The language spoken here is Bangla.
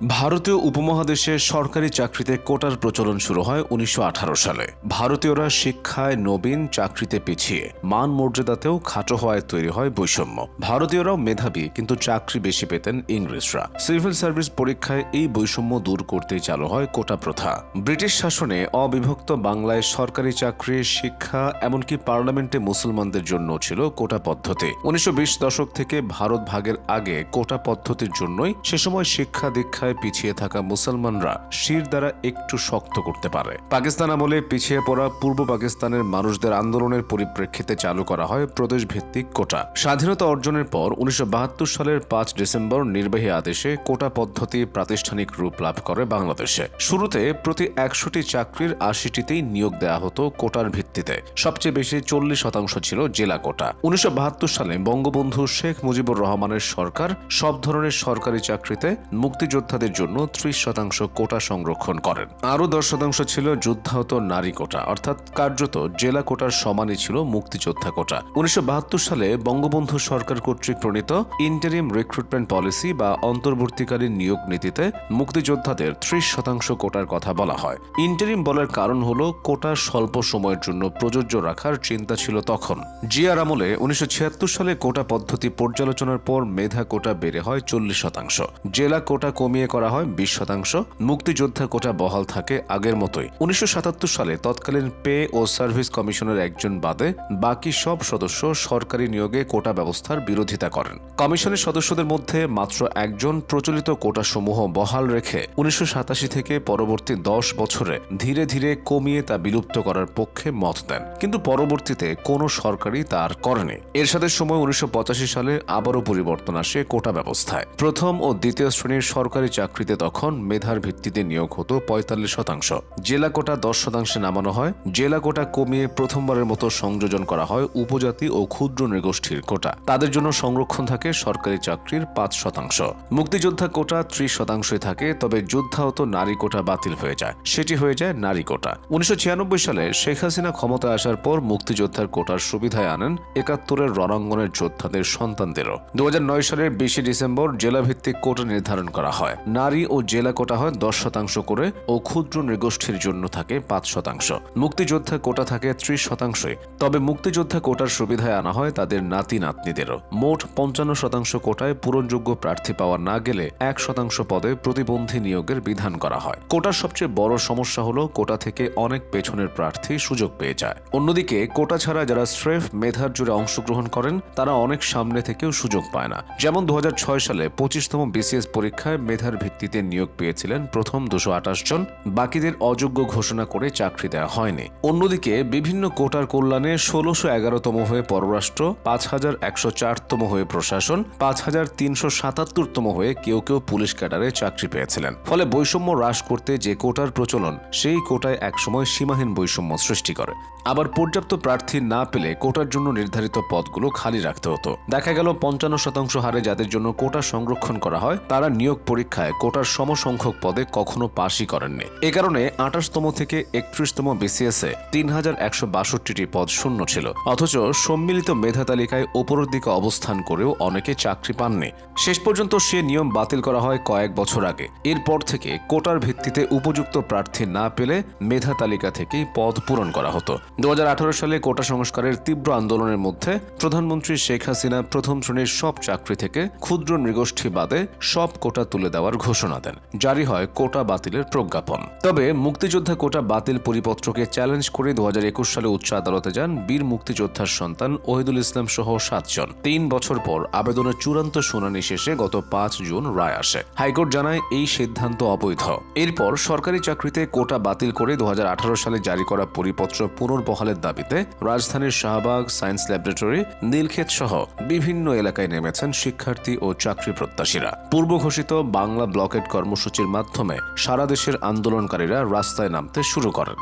ভারতীয় উপমহাদেশে সরকারি চাকরিতে কোটার প্রচলন শুরু হয় উনিশশো আঠারো সালে। ভারতীয়রা শিক্ষায় নবীন, চাকরিতে পিছিয়ে। মান মর্যাদাতেও খাটো হওয়ায় তৈরি হয় বৈষম্য। ভারতীয়রাও মেধাবী, কিন্তু চাকরি বেশি পেতেন ইংরেজরা। সিভিল সার্ভিস পরীক্ষায় এই বৈষম্য দূর করতেই চালু হয় কোটা প্রথা। ব্রিটিশ শাসনে অবিভক্ত বাংলায় সরকারি চাকরি, শিক্ষা, এমনকি পার্লামেন্টে মুসলমানদের জন্য ছিল কোটা পদ্ধতি। উনিশশো বিশ দশক থেকে ভারত ভাগের আগে কোটা পদ্ধতির জন্যই সে সময় শিক্ষা দীক্ষায় পিছিয়ে থাকা মুসলমানরা শির দ্বারা একটু শক্ত করতে পারে। পাকিস্তান আমলে পিছিয়ে পড়া পূর্ব পাকিস্তানের মানুষদের আন্দোলনের পরিপ্রেক্ষিতে চালু করা হয় প্রদেশ ভিত্তিক কোটা। স্বাধীনতা অর্জনের পর উনিশশো সালের পাঁচ ডিসেম্বর নির্বাহী আদেশে কোটা পদ্ধতি প্রাতিষ্ঠানিক রূপ লাভ করে বাংলাদেশে। শুরুতে প্রতি একশোটি চাকরির আশিটিতেই নিয়োগ দেওয়া হতো কোটার ভিত্তিতে। সবচেয়ে বেশি চল্লিশ শতাংশ ছিল জেলা কোটা। উনিশশো বাহাত্তর সালে বঙ্গবন্ধু শেখ মুজিবুর রহমানের সরকার সব ধরনের সরকারি চাকরিতে মুক্তিযোদ্ধাদের জন্য ত্রিশ শতাংশ কোটা সংরক্ষণ করেন। আরও দশ শতাংশ ছিল যুদ্ধাহত নারী কোটা, অর্থাৎ কার্যত জেলা কোটার সমানই ছিল মুক্তিযোদ্ধা কোটা। উনিশশো সালে বঙ্গবন্ধু সরকার কর্তৃক প্রণীত ইন্টারিম রিক্রুটমেন্ট পলিসি বা অন্তর্বর্তীকালীন নিয়োগ নীতিতে মুক্তিযোদ্ধাদের ত্রিশ শতাংশ কোটার কথা বলা হয়। ইন্টারিম বলার কারণ হল কোটা স্বল্প সময়ের জন্য প্রযোজ্য রাখার চিন্তা ছিল তখন। জিয়ার আমলে উনিশশো ছিয়াত্তর সালে কোটা পদ্ধতি পর্যালোচনার পর মেধা কোটা বেড়ে হয় চল্লিশ শতাংশ। জেলা কোটা কমিয়ে করা হয় বিশ শতাংশ। মুক্তিযোদ্ধা কোটা বহাল থাকে আগের মতোই। উনিশশো সালে তৎকালীন পে ও সার্ভিস কমিশনের একজন বাদে বাকি সব সদস্য সরকারি নিয়োগে কোটা ব্যবস্থার বিরোধিতা করেন। কমিশনের সদস্যদের মধ্যে মাত্র একজন প্রচলিত কোটাসমূহ বহাল রেখে উনিশশো সাতাশি থেকে পরবর্তী দশ বছরে ধীরে ধীরে কমিয়ে তা বিলুপ্ত করার পক্ষে মত দেন। কিন্তু পরবর্তীতে কোনো সরকারই তার করেনি। এর সাথে সময় উনিশশো পঁচাশি সালে আবারও পরিবর্তন আসে কোটা ব্যবস্থায়। প্রথম ও দ্বিতীয় শ্রেণির সরকারি চাকরিতে তখন মেধার ভিত্তিতে নিয়োগ হতো পঁয়তাল্লিশ শতাংশ। জেলা কোটা দশ শতাংশে নামানো হয়। জেলা কোটা কমিয়ে প্রথমবারের মতো সংযোজন করা হয় উপজাতি ও ক্ষুদ্র নৃগোষ্ঠীর কোটা। তাদের জন্য সংরক্ষণ থাকে সরকারি চাকরির পাঁচ শতাংশ। মুক্তিযোদ্ধা কোটা ত্রিশ শতাংশই থাকে, তবে যুদ্ধাহত নারী কোটা বাতিল হয়ে যায়। সেটি হয়ে যায় নারী কোটা। উনিশশো ছিয়ানব্বই সালে শেখ হাসিনা ক্ষমতায় আসার পর মুক্তিযোদ্ধার কোটার সুবিধায় আনেন একাত্তরের রণাঙ্গনের যোদ্ধাদের সন্তানদেরও। দু হাজার নয় সালের বিশে ডিসেম্বর জেলাভিত্তিক কোটা নির্ধারণ করা হয়। নারী ও জেলা কোটা হয় দশ শতাংশ করে ও ক্ষুদ্র নৃগোষ্ঠীর জন্য থাকে পাঁচ শতাংশ। মুক্তিযোদ্ধা কোটা থাকে ত্রিশ শতাংশই। তবে মুক্তিযোদ্ধা কোটার সুবিধায় আনা হয় তাদের নাতি নাতনিদেরও মোট পঞ্চান্ন শতাংশ কোটায় পূরণযোগ্য প্রার্থী পাওয়া না গেলে এক শতাংশ পদে প্রতিবন্ধী নিয়োগের বিধান করা হয়। কোটার সবচেয়ে বড় সমস্যা হলো কোটা থেকে অনেক পেছনের প্রার্থী সুযোগ পেয়ে যায়। অন্যদিকে কোটা ছাড়া যারা স্রেফ মেধার জুড়ে অংশগ্রহণ করেন, তারা অনেক সামনে থেকেও সুযোগ পায় না। যেমন দু হাজার ছয় সালে পঁচিশতম বিসিএস পরীক্ষায় মেধার ভিত্তিতে নিয়োগ পেয়েছিলেন প্রথম দুশো আঠাশ জন। বাকিদের অযোগ্য ঘোষণা করে চাকরি দেওয়া হয়নি। অন্যদিকে বিভিন্ন কোটার কল্যাণে ষোলোশো এগারোতম হয়ে পররাষ্ট্র, পাঁচ হাজার একশো চারতম হয়ে প্রশাসন, পাঁচ হাজার তিনশো সাতাত্তরতম হয়ে কেউ কেউ পুলিশ ক্যাডারে চাকরি পেয়েছিলেন। ফলে বৈষম্য হ্রাস করতে যে কোটার প্রচলন, সেই কোটায় একসময় সীমাহীন বৈষম্য সৃষ্টি করে। আবার পর্যাপ্ত প্রার্থী না পেলে কোটার জন্য নির্ধারিত পদগুলো খালি রাখতে হতো। দেখা গেল পঞ্চান্ন শতাংশ হারে যাদের জন্য কোটা সংরক্ষণ করা হয়, তারা নিয়োগ পরীক্ষায় কোটার সমসংখ্যক পদে কখনো পাশই করেননি। এ কারণে আঠাশতম থেকে একত্রিশতম বিসিএসে তিন হাজার একশো বাষট্টিটি পদ শূন্য ছিল। অথচ সম্মিলিত মেধা তালিকায় ওপরের দিকে অবস্থান করেও অনেকে চাকরি পাননি। শেষ পর্যন্ত সে নিয়ম বাতিল করা হয় কয়েক বছর আগে। এরপর থেকে কোটার ভিত্তিতে উপযুক্ত প্রার্থী না পেলে মেধা তালিকা থেকেই পদ পূরণ করা হতো। দু হাজার আঠারো সালে কোটা সংস্কারের তীব্র আন্দোলনের মধ্যে প্রধানমন্ত্রী শেখ হাসিনা প্রথম শ্রেণির সব চাকরি থেকে ক্ষুদ্র নৃগোষ্ঠী বাদে সব কোটা তুলে দেওয়ার ঘোষণা দেন। জারি হয় কোটা বাতিলের প্রজ্ঞাপন। তবে মুক্তিযোদ্ধা কোটা বাতিল পরিপত্রকে চ্যালেঞ্জ করে দু সালে উচ্চ আদালতে যান বীর মুক্তিযোদ্ধার সন্তান ওহিদুল ইসলাম সহ সাতজন। তিন বছর পর আবেদনের চূড়ান্ত শুনানি শেষে গত পাঁচ জুন রায় আসে। হাইকোর্ট জানায় এই সিদ্ধান্ত অবৈধ। এরপর সরকারি চাকরিতে কোটা বাতিল করে দু হাজার আঠারো সালে জারি করা পরিপত্র পুনর্বহালের দাবিতে রাজধানীর শাহবাগ সায়েন্স ল্যাবরেটরি, নীলক্ষেত সহ বিভিন্ন এলাকায় নেমেছেন শিক্ষার্থী ও চাকরি প্রত্যাশীরা। পূর্ব ঘোষিত বাংলা ব্লকেট কর্মসূচির মাধ্যমে সারা দেশের আন্দোলনকারীরা রাস্তায় নামতে শুরু করেন।